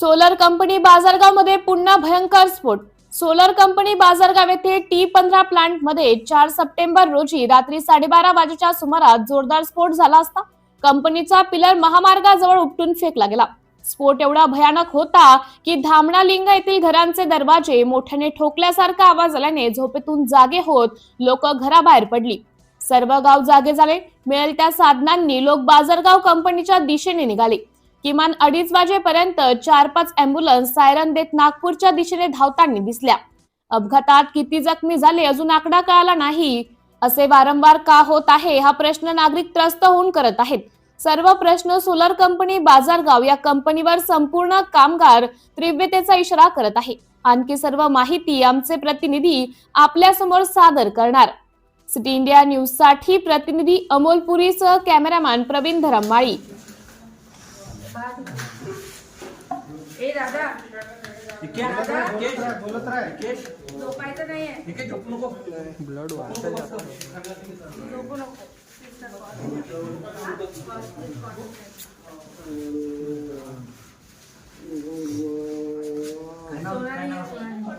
Solar company बाजारगावमध्ये पुन्हा भयंकर स्फोट. सोलर कंपनी बाजारगाव येथे टी पंधरा प्लांटमध्ये चार सप्टेंबर रोजी रात्री साडेबारा वाजेच्या सुमारास जोरदार स्फोट झाला असता कंपनीचा पिलर महामार्गाजवळ उपटून फेकला गेला. स्फोट एवढा भयानक होता की धामणा लिंग येथील घरांचे दरवाजे मोठ्याने ठोकल्यासारखा आवाज आल्याने झोपेतून जागे होत लोक घराबाहेर पडली. सर्व गाव जागे झाले. मिळेल त्या साधनांनी लोक बाजारगाव कंपनीच्या दिशेने निघाले. किमान अडीच वाजेपर्यंत चार पाच अँब्युलन्स सायरन देत नागपूरच्या दिशेने धावताना दिसल्या. अपघातात किती जखमी झाले अजून आकडा कळाला नाही. असे वारंवार का होत आहे हा प्रश्न नागरिक त्रस्त होऊन करत आहेत. सर्व प्रश्न सोलर कंपनी बाजारगाव या कंपनीवर संपूर्ण कामगार तीव्रतेचा इशारा करत आहे. आणखी सर्व माहिती आमचे प्रतिनिधी आपल्यासमोर सादर करणार. सिटी इंडिया न्यूजसाठी प्रतिनिधी अमोलपुरीसह कॅमेरामॅन प्रवीण धरमाळी ए दादा. क्या केश बोलत राह. केश झोपायचं नाहीये. ठीक आहे झोपू नको. झोपू नको. सोनाली सोनाली.